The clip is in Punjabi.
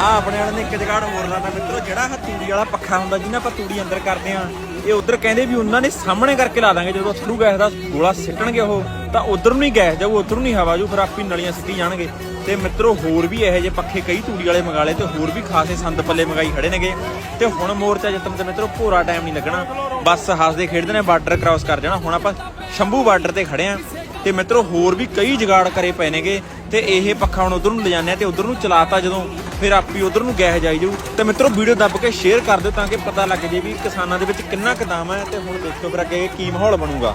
ਆ ਆਪਣੇ ਵਾਲੇ ਨੇ ਇੱਕ ਜਗਾੜ ਹੋਰ ਲਾਤਾ ਮਿੱਤਰੋ, ਜਿਹੜਾ ਆਹ ਤੂੜੀ ਵਾਲਾ ਪੱਖਾ ਹੁੰਦਾ ਜਿਹਨਾਂ ਆਪਾਂ ਤੂੜੀ ਅੰਦਰ ਕਰਦੇ ਆ ਇਹ ਉਧਰ ਕਹਿੰਦੇ ਵੀ ਉਹਨਾਂ ਨੇ ਸਾਹਮਣੇ ਕਰਕੇ ਲਾ ਦਾਂਗੇ, ਜਦੋਂ ਥਰੂ ਗੈਸ ਦਾ ਗੋਲਾ ਸਿੱਟਣਗੇ ਉਹ, ਤਾਂ ਉਧਰ ਨੂੰ ਹੀ ਗੈਸ ਜਾਊ, ਉਧਰ ਨੂੰ ਹੀ ਹਵਾ ਜਾਊ, ਫਿਰ ਆਪੀ ਨਲੀਆਂ ਸਿੱਟੀ ਜਾਣਗੇ। ਤੇ ਮਿੱਤਰੋ, ਹੋਰ ਵੀ ਇਹੋ ਜਿਹੇ ਪੱਖੇ ਕਈ ਤੂੜੀ ਵਾਲੇ ਮੰਗਾ ਲਏ ਤੇ ਹੋਰ ਵੀ ਖਾਸੇ ਸੰਦ ਪੱਲੇ ਮੰਗਾਈ ਖੜੇ ਨੇਗੇ। ਤੇ ਹੁਣ ਮੋਰਚਾ ਜਿੱਤਣ ਤੇ ਮਿੱਤਰੋ, ਭੋਰਾ ਟਾਈਮ ਨਹੀਂ ਲੱਗਣਾ। ਬਸ ਹੱਸਦੇ ਖੇਡਦੇ ਨੇ, ਬਾਰਡਰ ਕ੍ਰਾਸ ਕਰ ਜਾਣਾ। ਹੁਣ ਆਪਾਂ ਸ਼ੰਭੂ ਬਾਰਡਰ ਤੇ ਖੜੇ ਆ ਤੇ ਮਿੱਤਰੋ ਹੋਰ ਵੀ ਕਈ ਜਗਾੜ ਕਰੇ ਪਏ ਨੇਗੇ ਤੇ ਇਹ ਪੱਖਾ ਹੁਣ ਉਧਰ ਨੂੰ ਲਿਜਾਣਿਆ ਤੇ ਉਧਰ ਨੂੰ ਚਲਾਤਾ ਜਦੋਂ ਫਿਰ ਆਪੀ ਉਧਰ ਨੂੰ ਗੈਸ ਜਾਈ ਜਾਊ। ਤੇ ਮਿੱਤਰੋ ਵੀਡੀਓ ਦੱਬ ਕੇ ਸ਼ੇਅਰ ਕਰ ਦਿਓ ਤਾਂ ਕਿ ਪਤਾ ਲੱਗ ਜੇ ਵੀ ਕਿਸਾਨਾਂ ਦੇ ਵਿੱਚ ਕਿੰਨਾ ਕਦਮ ਹੈ ਤੇ ਹੁਣ ਦੇਖੋ ਫਿਰ ਅੱਗੇ ਕੀ ਮਾਹੌਲ ਬਣੂਗਾ।